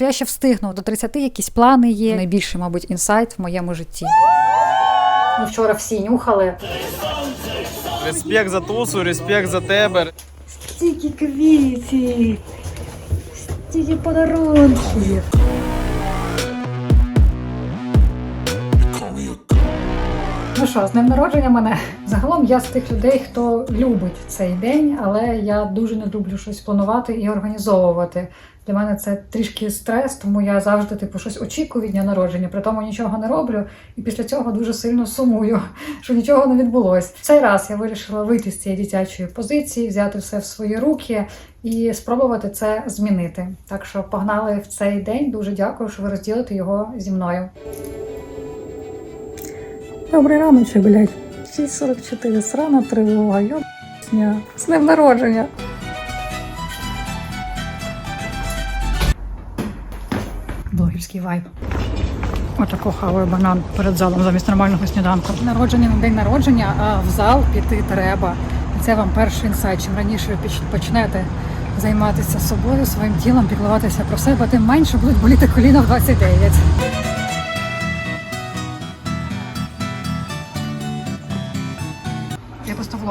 що я ще встигну до 30 якісь плани є. Найбільший, мабуть, інсайт в моєму житті. Ми вчора всі нюхали. Респект за тусу, респект за тебе. Стільки квітів, стільки подарунків. Ну що, з днем народження мене. Загалом я з тих людей, хто любить цей день, але я дуже не люблю щось планувати і організовувати. Для мене це трішки стрес, тому я завжди типу щось очікую від дня народження, при тому нічого не роблю, і після цього дуже сильно сумую, що нічого не відбулось. В цей раз я вирішила вийти з цієї дитячої позиції, взяти все в свої руки і спробувати це змінити. Так що погнали в цей день. Дуже дякую, що ви розділите його зі мною. Добрий раночок, блядь. 6.44, срана тривога, йобня. З днем народження. Блогерський вайб. Отако хаваю банан перед залом замість нормального сніданку. Народження на день народження, а в зал піти треба. І це вам перший інсайт. Чим раніше ви почнете займатися собою, своїм тілом, піклуватися про себе, тим менше будуть боліти коліна в 29.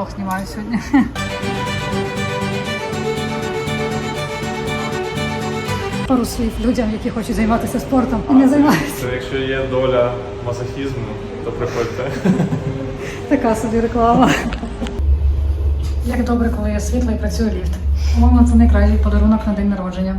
Влог знімаю сьогодні. Пару слів людям, які хочуть займатися спортом і не займаються. Якщо є доля масохізму, то приходьте. Така собі реклама. Як добре, коли є світло і працює ліфт. По-моєму, це найкращий подарунок на день народження.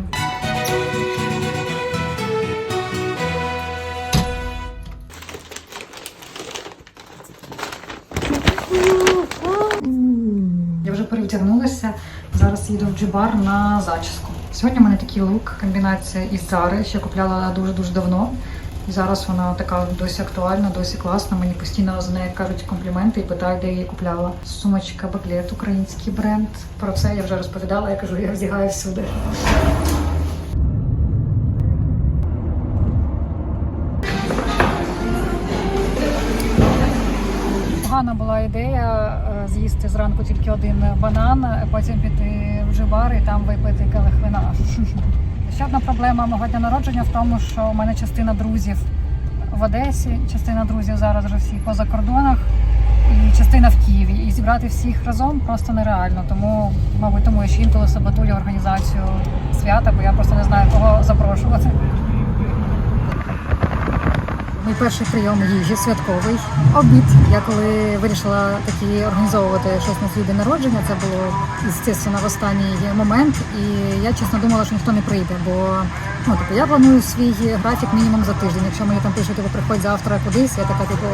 Їду в джибар на зачіску. Сьогодні в мене такий лук, комбінація із Зари, що купляла дуже-дуже давно. І зараз вона така досі актуальна, досі класна. Мені постійно за нею кажуть компліменти і питають, де я її купляла. Сумочка Баклет, український бренд. Про це я вже розповідала. Я кажу, я вдягаю всюди. Погана була ідея е, з'їсти зранку тільки один банан, а потім піти в джибар і там випити келих вина. Ще одна проблема мого дня народження в тому, що у мене частина друзів в Одесі, частина друзів зараз вже всі поза кордонах, і частина в Києві. І зібрати всіх разом просто нереально. Тому, мабуть, тому я ще інколи саботую організацію свята, бо я просто не знаю, кого запрошувати. Мій перший прийом їжі святковий обід. Я коли вирішила такі організовувати щось на свій день народження, це було звісно в останній момент. І я чесно думала, що ніхто не прийде, бо ну типу я планую свій графік мінімум за тиждень. Якщо мені там пишуть, типу, приходь завтра кудись, я така типу.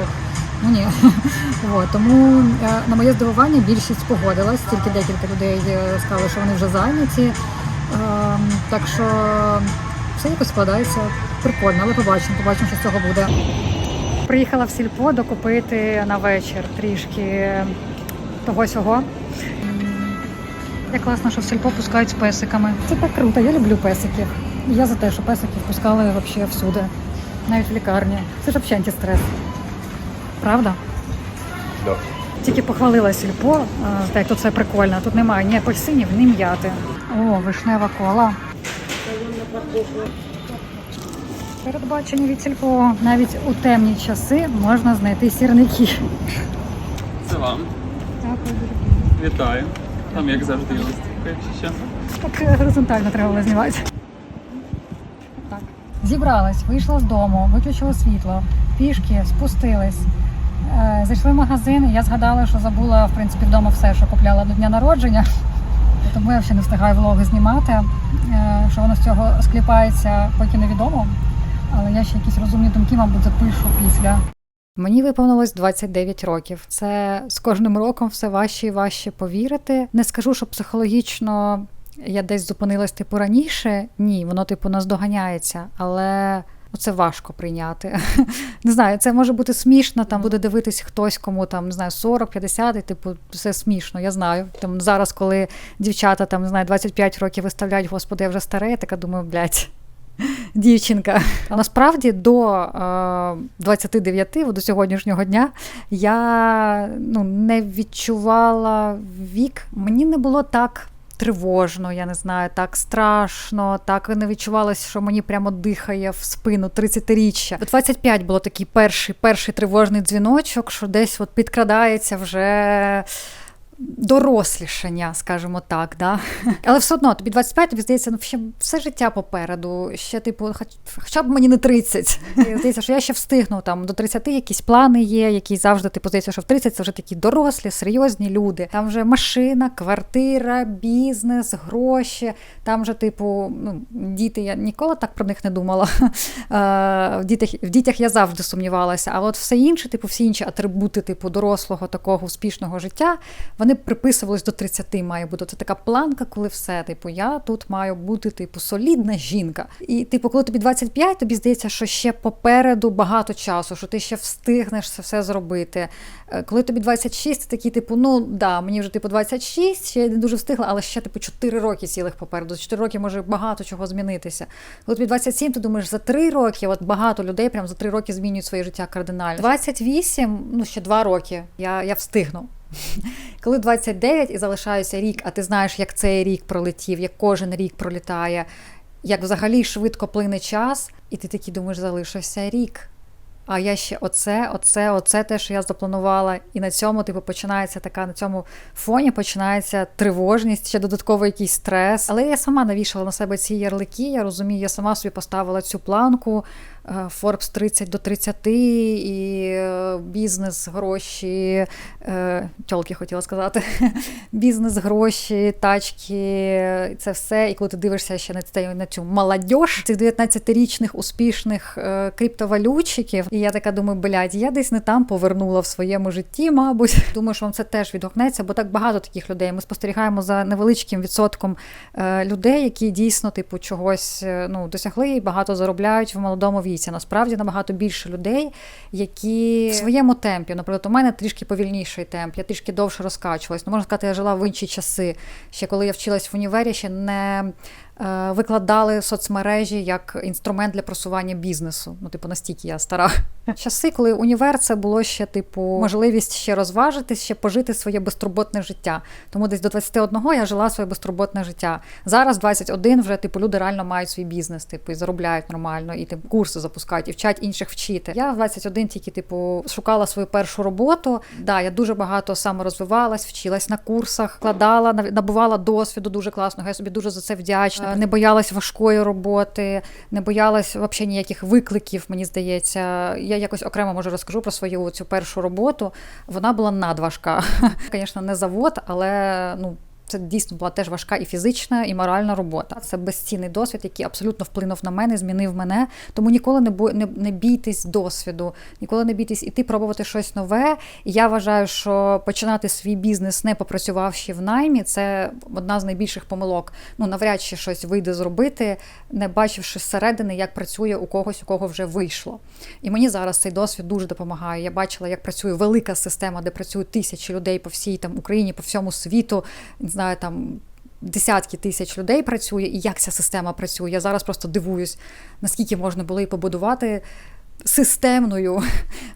Ну ні, От, тому е, на моє здивування більшість погодилась, тільки декілька людей е, сказали, що вони вже зайняті. Ем, Так що все якось складається прикольно, але побачимо, побачимо, що з цього буде. Приїхала в сільпо докупити на вечір трішки того сього. Як класно, що в сільпо пускають з песиками. Це так круто, я люблю песиків. Я за те, що песиків пускали взагалі всюди, навіть в лікарні. Це ж взагалі антистрес. Правда? Да. Тільки похвалила сільпо, так тут все прикольно. Тут немає ні апельсинів, ні м'яти. О, вишнева кола. Передбачені від сільпо навіть у темні часи можна знайти сірники. Це вам. Дякую. Вітаю. Там як завжди листівка. Так горизонтально треба було знімати. Так. Зібралась, вийшла з дому, виключила світло, пішки, спустились. Е, Зайшли в магазин, і я згадала, що забула в принципі вдома все, що купляла до дня народження. Тому я ще не встигаю влоги знімати. Е, Що воно з цього скліпається, поки невідомо. Але я ще якісь розумні думки, мабуть, запишу після. Мені виповнилось 29 років. Це з кожним роком все важче і важче повірити. Не скажу, що психологічно я десь зупинилась типу раніше. Ні, воно типу наздоганяється, але. Це важко прийняти. Не знаю, це може бути смішно. Там буде дивитись хтось, кому там не знаю 40-50, і типу все смішно. Я знаю. Там зараз, коли дівчата там не знаю 25 років виставляють, господи, я вже старе, я така думаю, блядь, дівчинка. А насправді до е, 29, до сьогоднішнього дня, я ну, не відчувала вік. Мені не було так тривожно, я не знаю, так страшно, так не відчувалося, що мені прямо дихає в спину 30-річчя. У 25 було такий перший, перший тривожний дзвіночок, що десь от підкрадається вже. Дорослішання, скажімо так, да? але все одно тобі 25, тобі здається, ну ще все життя попереду. Ще, типу, хоч, хоча б мені не 30. І Здається, що я ще встигну там до 30 якісь плани є, які завжди типу здається, що в 30 це вже такі дорослі, серйозні люди. Там вже машина, квартира, бізнес, гроші. Там вже, типу, ну, діти, я ніколи так про них не думала. Е, В дітях, в дітях я завжди сумнівалася. А от все інше, типу, всі інші атрибути, типу, дорослого такого успішного життя, вони приписувались до 30 має бути. Це така планка, коли все, типу, я тут маю бути, типу, солідна жінка. І, типу, коли тобі 25, тобі здається, що ще попереду багато часу, що ти ще встигнеш це все зробити. Е, Коли тобі 26, ти такий, типу, ну да, мені вже типу 26, ще я не дуже встигла, але ще типу 4 роки цілих попереду. За 4 роки може багато чого змінитися. Коли тобі 27, ти думаєш, за 3 роки, от багато людей прям за 3 роки змінюють своє життя кардинально. 28, ну ще 2 роки, я, я встигну. Коли 29 і залишається рік, а ти знаєш, як цей рік пролетів, як кожен рік пролітає, як взагалі швидко плине час, і ти такий думаєш, залишився рік. А я ще оце, оце, оце те, що я запланувала. І на цьому, типу, починається така, на цьому фоні починається тривожність, ще додатковий якийсь стрес. Але я сама навішала на себе ці ярлики. Я розумію, я сама собі поставила цю планку. Е, Forbes 30 до 30, і е, бізнес, гроші, е, тьолки хотіла сказати, бізнес, гроші, тачки, це все. І коли ти дивишся ще на, цей, на цю молодь, цих 19-річних успішних криптовалютчиків, і я така думаю, блядь, я десь не там повернула в своєму житті, мабуть. Думаю, що вам це теж відгукнеться, бо так багато таких людей. Ми спостерігаємо за невеличким відсотком людей, які дійсно, типу, чогось ну, досягли і багато заробляють в молодому віці. Насправді набагато більше людей, які в своєму темпі, наприклад, у мене трішки повільніший темп, я трішки довше розкачувалась. Ну, можна сказати, я жила в інші часи. Ще коли я вчилась в універі, ще не викладали соцмережі як інструмент для просування бізнесу. Ну, типу, настільки я стара. Часи, коли універ це було ще, типу, можливість ще розважитись, ще пожити своє безтурботне життя. Тому десь до 21 я жила своє безтурботне життя. Зараз 21 вже типу люди реально мають свій бізнес, типу, і заробляють нормально, і типу, курси запускають, і вчать інших вчити. Я в 21 тільки, типу, шукала свою першу роботу. Да, я дуже багато саморозвивалась, вчилась на курсах, вкладала, набувала досвіду дуже класного. Я собі дуже за це вдячна. Не боялась важкої роботи, не боялась взагалі ніяких викликів. Мені здається, я якось окремо може розкажу про свою цю першу роботу. Вона була надважка. Звісно, не завод, але ну. Це дійсно була теж важка і фізична, і моральна робота. Це безцінний досвід, який абсолютно вплинув на мене, змінив мене. Тому ніколи не бо- не, не бійтесь досвіду, ніколи не бійтесь іти пробувати щось нове. І я вважаю, що починати свій бізнес, не попрацювавши в наймі, це одна з найбільших помилок. Ну навряд чи щось вийде зробити, не бачивши зсередини, як працює у когось, у кого вже вийшло. І мені зараз цей досвід дуже допомагає. Я бачила, як працює велика система, де працюють тисячі людей по всій там Україні, по всьому світу. Знаю, там. Десятки тисяч людей працює, і як ця система працює. Я зараз просто дивуюсь, наскільки можна було і побудувати системною.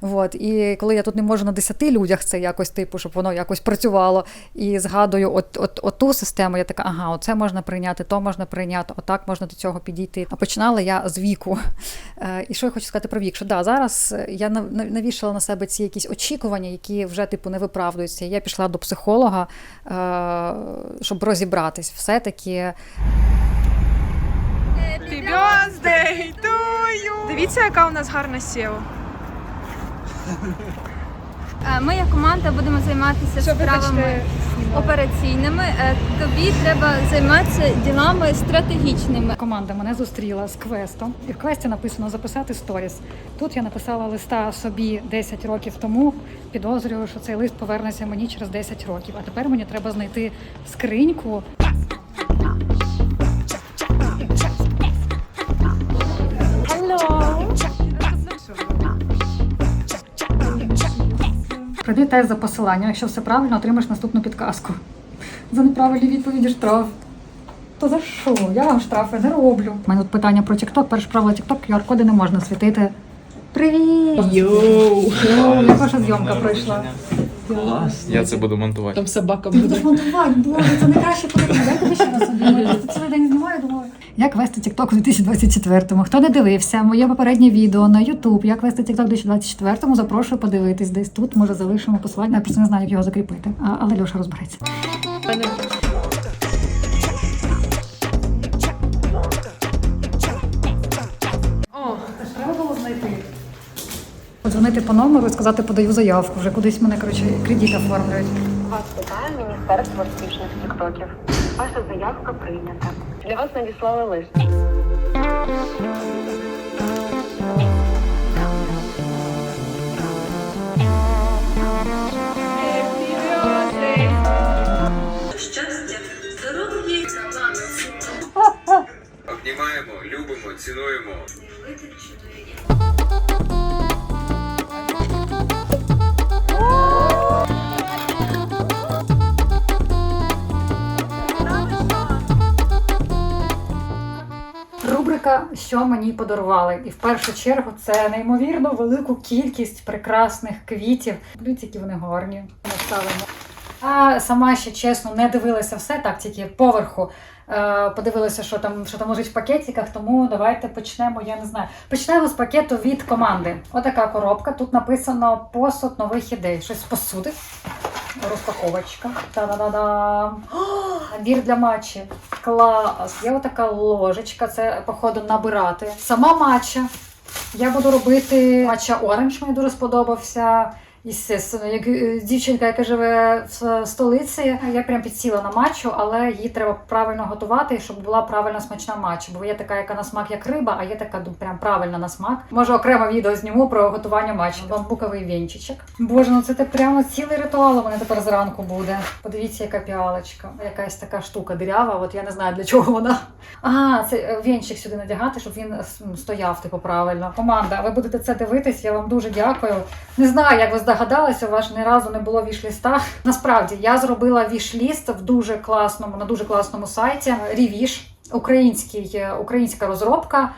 От. І коли я тут не можу на 10 людях це якось, типу, щоб воно якось працювало. І згадую от, от, от ту систему, я така, ага, оце можна прийняти, то можна прийняти, отак можна до цього підійти. А починала я з віку. Е, І що я хочу сказати про вік? Що да, зараз я нав- нав- навішала на себе ці якісь очікування, які вже типу не виправдуються. Я пішла до психолога, е, щоб розібратись. Все-таки Happy birthday to you! Дивіться, яка у нас гарна сіла. Е, Ми як команда будемо займатися справами операційними. Е, Тобі треба займатися ділами стратегічними. команда мене зустріла з квестом. І в квесті написано записати сторіс. Тут я написала листа собі 10 років тому. Підозрюю, що цей лист повернеться мені через 10 років. А тепер мені треба знайти скриньку. Пройди тест за посиланням. Якщо все правильно, отримаєш наступну підказку. За неправильні відповіді штраф. То за що? Я вам штрафи не роблю. У мене тут питання про TikTok. Перше правило TikTok, QR-коди не можна світити. Привіт! Йоу! Йоу, як ваша зйомка пройшла? Клас. Я це буду монтувати. Там собака Ти буде. будеш монтувати, боже, це найкраще подарунок. Дайте ви ще раз обійму. Я цілий день знімаю, думаю. Як вести TikTok у 2024-му? Хто не дивився, моє попереднє відео на YouTube, як вести TikTok у 2024-му, запрошую подивитись. Десь тут, може, залишимо посилання. Я просто не знаю, як його закріпити. А, але Льоша розбереться. О, Подзвонити по номеру і сказати, подаю заявку. Вже кудись мене, коротше, кредит оформлюють. Вас питає Міністерство успішних тіктоків. Ваша заявка прийнята. Для вас надіслали лист. щастя, здоров'я, Обнімаємо, любимо, цінуємо. Рубрика Що мені подарували? І в першу чергу це неймовірно велику кількість прекрасних квітів. Дивіться, які вони гарні. Наставимо. А сама ще чесно не дивилася все, так тільки поверху. Е, Подивилася, що там, що там лежить в пакетиках, тому давайте почнемо. Я не знаю. Почнемо з пакету від команди. Отака коробка. Тут написано посуд нових ідей. Щось посуди. Розпаковочка. Та-да-да-да. Набір для матчі. Клас. Є отака ложечка, це, походу, набирати. Сама матча. Я буду робити матча оранж, мені дуже сподобався. Естественно, як е, дівчинка, яка живе в столиці, я прям підсіла на матчу, але її треба правильно готувати, щоб була правильно смачна матча. Бо є така, яка на смак як риба, а є така прям правильна на смак. Може, окремо відео зніму про готування матчу. Бамбуковий вінчичок. Боже, ну це те прямо цілий ритуал у мене тепер зранку буде. Подивіться, яка піалочка. Якась така штука дирява. От я не знаю для чого вона. А, це е, вінчик сюди надягати, щоб він е, стояв типу правильно. Команда, ви будете це дивитись. Я вам дуже дякую. Не знаю, як ви здогадалися, у вас ні разу не було віш-ліста. Насправді я зробила віш-ліст в дуже класному, на дуже класному сайті. Рівіш, український, е, українська розробка.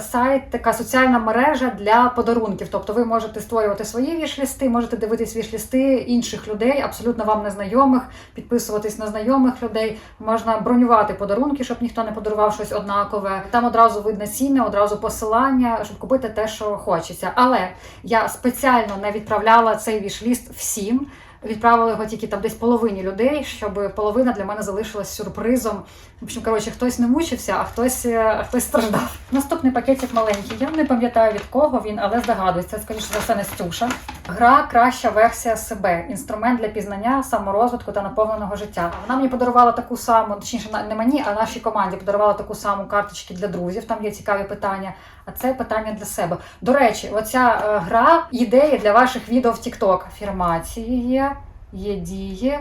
Сайт, така соціальна мережа для подарунків. Тобто ви можете створювати свої віш-лісти, можете дивитись віш-лісти інших людей, абсолютно вам незнайомих, підписуватись на знайомих людей. Можна бронювати подарунки, щоб ніхто не подарував щось однакове. Там одразу видно ціни, одразу посилання, щоб купити те, що хочеться. Але я спеціально не відправляла цей віш-ліст всім. Відправили його тільки там десь половині людей, щоб половина для мене залишилась сюрпризом. В общем, коротше, хтось не мучився, а хтось, е, а хтось страждав. Наступний пакетик маленький. Я не пам'ятаю від кого він, але здогадуюсь, це скоріше за все Настюша. Гра краща версія себе, інструмент для пізнання, саморозвитку та наповненого життя. Вона мені подарувала таку саму, точніше, не мені, а нашій команді подарувала таку саму карточки для друзів. Там є цікаві питання. А це питання для себе. До речі, оця е, гра ідеї для ваших відео в TikTok. Афірмації є, є дії.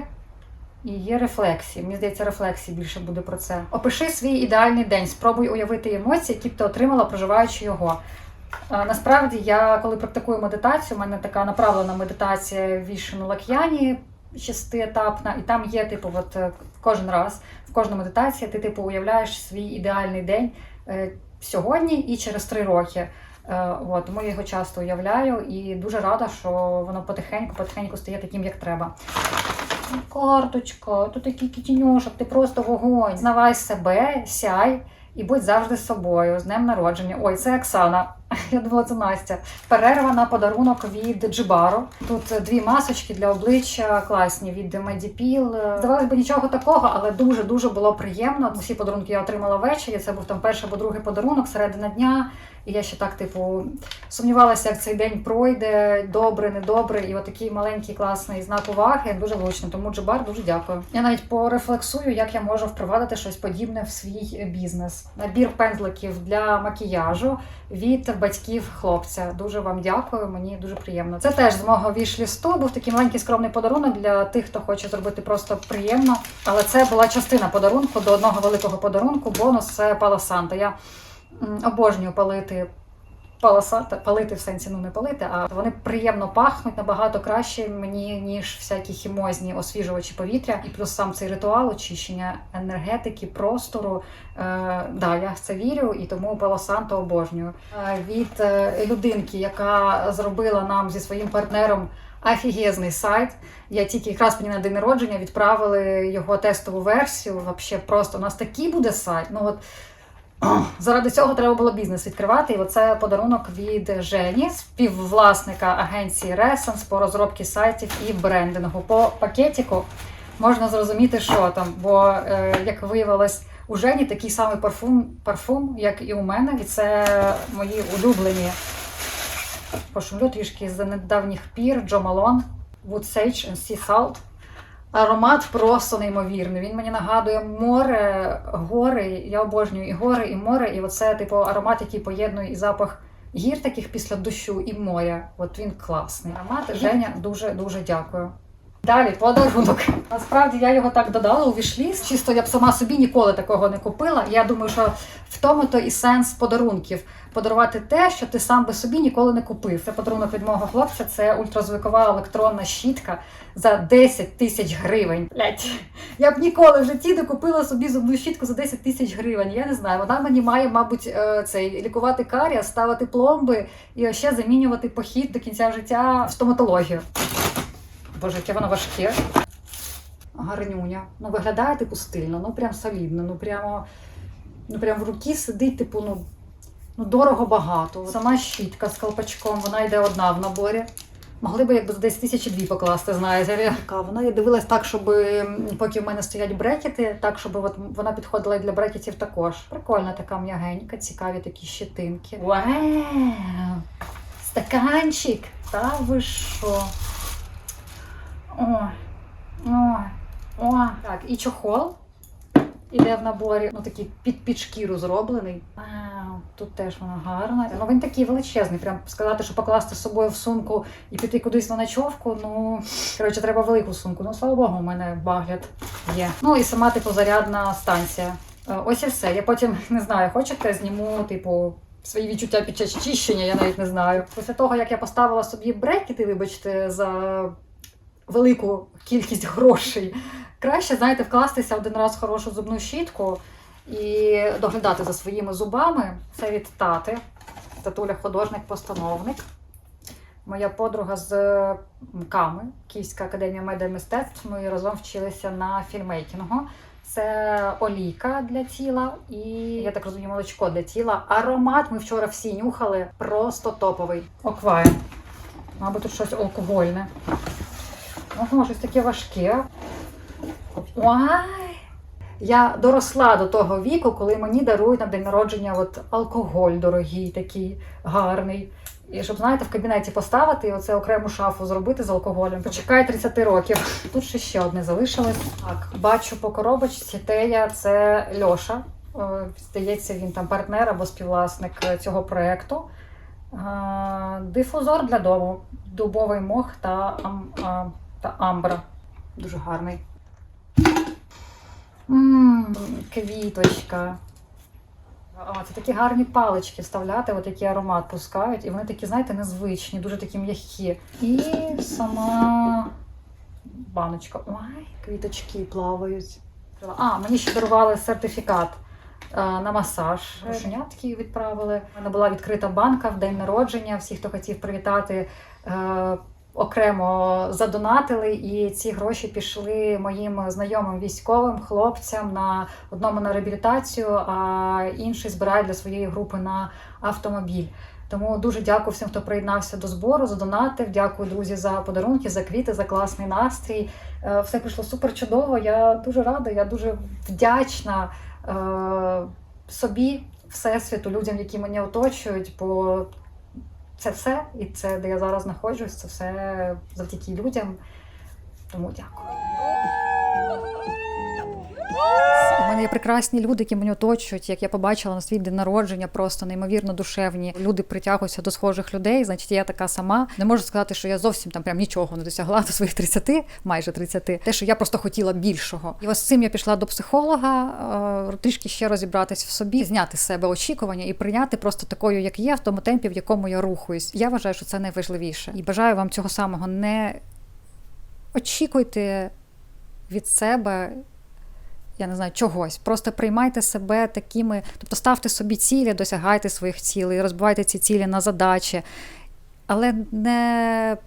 І є рефлексії. Мені здається, рефлексії більше буде про це. Опиши свій ідеальний день. Спробуй уявити емоції, які б ти отримала, проживаючи його. Е, Насправді, я коли практикую медитацію, у мене така направлена медитація вішену лак'яні шестиетапна, і там є, типу, от е, кожен раз, в кожній медитації ти типу уявляєш свій ідеальний день сьогодні і через три роки. Е, От, тому я його часто уявляю і дуже рада, що воно потихеньку, потихеньку стає таким, як треба. Карточка, тут такий кітіньошок, ти просто вогонь. Знавай себе, сяй і будь завжди собою. З днем народження. Ой, це Оксана. Я думала, це Настя. Перерва на подарунок від Джибару. Тут дві масочки для обличчя класні від Медіпіл. Здавалось би, нічого такого, але дуже дуже було приємно. Усі подарунки я отримала ввечері. Це був там перший або другий подарунок, середина дня. І я ще так, типу, сумнівалася, як цей день пройде, добре, недобре. І отакий маленький класний знак уваги дуже влучно. Тому Джибар дуже дякую. Я навіть порефлексую, як я можу впровадити щось подібне в свій бізнес. Набір пензликів для макіяжу від батьків хлопця. Дуже вам дякую. Мені дуже приємно. Це теж з мого віш-лісту. Був такий маленький скромний подарунок для тих, хто хоче зробити просто приємно. Але це була частина подарунку до одного великого подарунку. Бонус це Пало Санта. Я обожнюю палити. паласата, палити в сенсі, ну не палити, а вони приємно пахнуть набагато краще мені, ніж всякі хімозні освіжувачі повітря. І плюс сам цей ритуал очищення енергетики, простору. Е, да, я в це вірю, і тому Палосанто обожнюю. Е, від е, людинки, яка зробила нам зі своїм партнером Офігезний сайт. Я тільки якраз мені на день народження відправили його тестову версію. Вообще просто у нас такий буде сайт. Ну от заради цього треба було бізнес відкривати. І оце подарунок від Жені, співвласника агенції Resens по розробці сайтів і брендингу. По пакетику можна зрозуміти, що там, бо е, як виявилось. У Жені такий самий парфум, парфум, як і у мене, і це мої улюблені пошумлю трішки з недавніх пір Джо Малон, Wood Sage and Sea Salt. Аромат просто неймовірний. Він мені нагадує море, гори. Я обожнюю і гори, і море. І оце, типу, аромат, який поєднує і запах гір таких після дощу, і моря. От він класний. Аромат Женя дуже дуже дякую. Далі подарунок. Насправді я його так додала у вішліст. Чисто я б сама собі ніколи такого не купила. Я думаю, що в тому то і сенс подарунків. Подарувати те, що ти сам би собі ніколи не купив. Це подарунок від мого хлопця. Це ультразвукова електронна щітка за 10 тисяч гривень. Блять, я б ніколи в житті не купила собі зубну щітку за 10 тисяч гривень. Я не знаю. Вона мені має, мабуть, е, цей лікувати каріас, ставити пломби і ще замінювати похід до кінця життя в стоматологію. Боже, яке воно важке. Гарнюня. Ну, виглядає типу стильно, ну прям солідно, ну прямо, ну прям в руці сидить, типу, ну, ну дорого багато. Сама щітка з колпачком, вона йде одна в наборі. Могли би якби за 10 тисяч і дві покласти, знаєте. Така, Вона я дивилась так, щоб поки в мене стоять брекети, так, щоб от вона підходила і для брекетів також. Прикольна така м'ягенька, цікаві такі щетинки. Вау! Стаканчик! Та ви що? О, о, о. Так, і чохол іде в наборі. Ну такий під, під шкіру зроблений. Вау, тут теж вона гарна. Ну він такий величезний. Прям сказати, що покласти з собою в сумку і піти кудись на ночовку. Ну коротше, треба велику сумку. Ну слава Богу, у мене баглет є. Ну і сама типу зарядна станція. Е, Ось і все. Я потім не знаю, хочете, зніму, типу. Свої відчуття під час чищення, я навіть не знаю. Після того, як я поставила собі брекети, вибачте, за велику кількість грошей. Краще, знаєте, вкластися один раз в хорошу зубну щітку і доглядати за своїми зубами. Це від тати. Татуля художник-постановник. Моя подруга з Ками, Київська академія медіамистецтв. Ми разом вчилися на фільмейкінгу. Це олійка для тіла і, я так розумію, молочко для тіла. Аромат ми вчора всі нюхали, просто топовий. Оквайн. Мабуть, тут щось алкогольне. Ого, щось таке важке. Ой! Я доросла до того віку, коли мені дарують на день народження от алкоголь дорогий, такий гарний. І щоб, знаєте, в кабінеті поставити і оце окрему шафу зробити з алкоголем. Почекай 30 років. Тут ще ще одне залишилось. Так, бачу по коробочці Тея, це Льоша. Е, Здається, він там партнер або співвласник цього проєкту. Е, Дифузор для дому, дубовий мох та, та амбра. Дуже гарний. Ммм, квіточка. А, це такі гарні палички вставляти, от який аромат пускають, і вони такі, знаєте, незвичні, дуже такі м'які. І сама баночка. Ой, квіточки плавають. А, мені ще дарували сертифікат е, на масаж. Рушенятки відправили. У мене була відкрита банка в день народження. Всі, хто хотів привітати. Окремо задонатили, і ці гроші пішли моїм знайомим військовим хлопцям на одному на реабілітацію, а інший збирає для своєї групи на автомобіль. Тому дуже дякую всім, хто приєднався до збору, задонатив. Дякую, друзі, за подарунки, за квіти, за класний настрій. Е, Все прийшло супер чудово. Я дуже рада, я дуже вдячна е, собі, всесвіту, людям, які мене оточують. Бо це все, і це, де я зараз знаходжусь, це все завдяки людям. Тому дякую. У мене є прекрасні люди, які мене оточують. Як я побачила на свій день народження, просто неймовірно душевні. Люди притягуються до схожих людей. Значить, я така сама. Не можу сказати, що я зовсім там прям нічого не досягла до своїх 30, майже 30. Те, що я просто хотіла більшого. І ось з цим я пішла до психолога, е, трішки ще розібратись в собі, зняти з себе очікування і прийняти просто такою, як є, в тому темпі, в якому я рухаюсь. Я вважаю, що це найважливіше. І бажаю вам цього самого. Не очікуйте від себе я не знаю, чогось. Просто приймайте себе такими, тобто ставте собі цілі, досягайте своїх цілей, розбивайте ці цілі на задачі, але не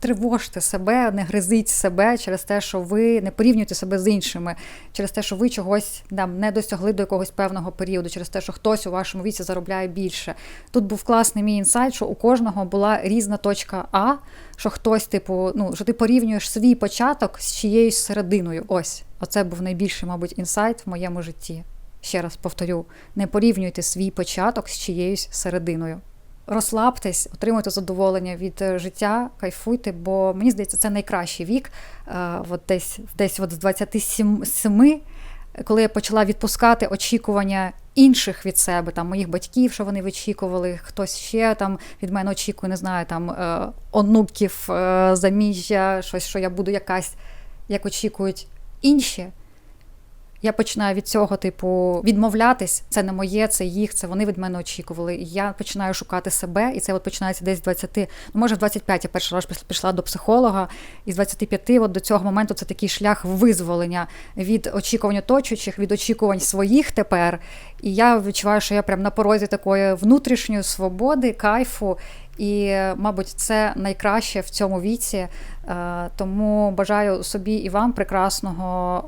тривожте себе, не гризіть себе через те, що ви не порівнюєте себе з іншими, через те, що ви чогось там, не досягли до якогось певного періоду, через те, що хтось у вашому віці заробляє більше. Тут був класний мій інсайт, що у кожного була різна точка А, що хтось, типу, ну, що ти порівнюєш свій початок з чиєюсь серединою. Ось, оце був найбільший, мабуть, інсайт в моєму житті. Ще раз повторю: не порівнюйте свій початок з чиєюсь серединою. Розслабтесь, отримуйте задоволення від е, життя, кайфуйте, бо мені здається, це найкращий вік. Е, От десь, десь от з 27, коли я почала відпускати очікування інших від себе, там моїх батьків, що вони вичікували, хтось ще там від мене очікує, не знаю, там е, онуків, заміжжя, щось, що я буду якась, як очікують інші. Я починаю від цього, типу, відмовлятись. Це не моє, це їх, це вони від мене очікували. І я починаю шукати себе, і це от починається десь з 20, ну може в 25 я перший раз пішла до психолога, і з 25 от до цього моменту це такий шлях визволення від очікувань оточуючих, від очікувань своїх тепер. І я відчуваю, що я прям на порозі такої внутрішньої свободи, кайфу. І, мабуть, це найкраще в цьому віці. Е, Тому бажаю собі і вам прекрасного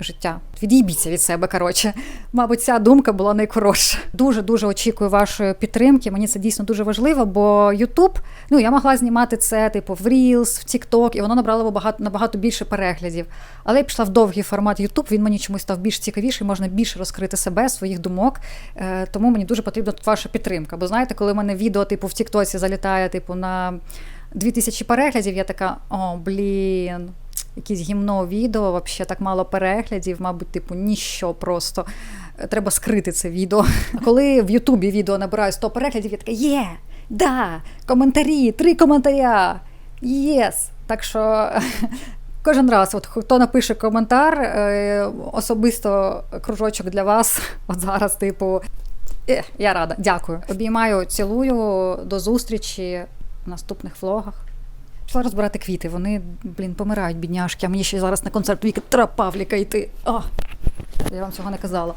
життя. Від'їбіться від себе, коротше. Мабуть, ця думка була найкоротша. Дуже дуже очікую вашої підтримки. Мені це дійсно дуже важливо, бо Ютуб, ну я могла знімати це, типу, в Reels, в TikTok, і воно набрало багато набагато більше переглядів. Але я пішла в довгий формат Ютуб. Він мені чомусь став більш цікавіший, можна більше розкрити себе, своїх думок. Е, Тому мені дуже потрібна ваша підтримка. Бо знаєте, коли в мене відео, типу, в Тіктоці залітає, типу, на 2000 переглядів, я така, о, блін якесь гімно відео, взагалі так мало переглядів, мабуть, типу, ніщо просто. Треба скрити це відео. А коли в Ютубі відео набирає 100 переглядів, я така, є, да, коментарі, три коментаря, єс. Так що кожен раз, от хто напише коментар, е, особисто кружочок для вас, от зараз, типу, е, я рада, дякую. Обіймаю, цілую, до зустрічі в наступних влогах. Пішла розбирати квіти. Вони, блін, помирають, бідняшки. А мені ще зараз на концерт Віки Павліка йти. А! я вам цього не казала.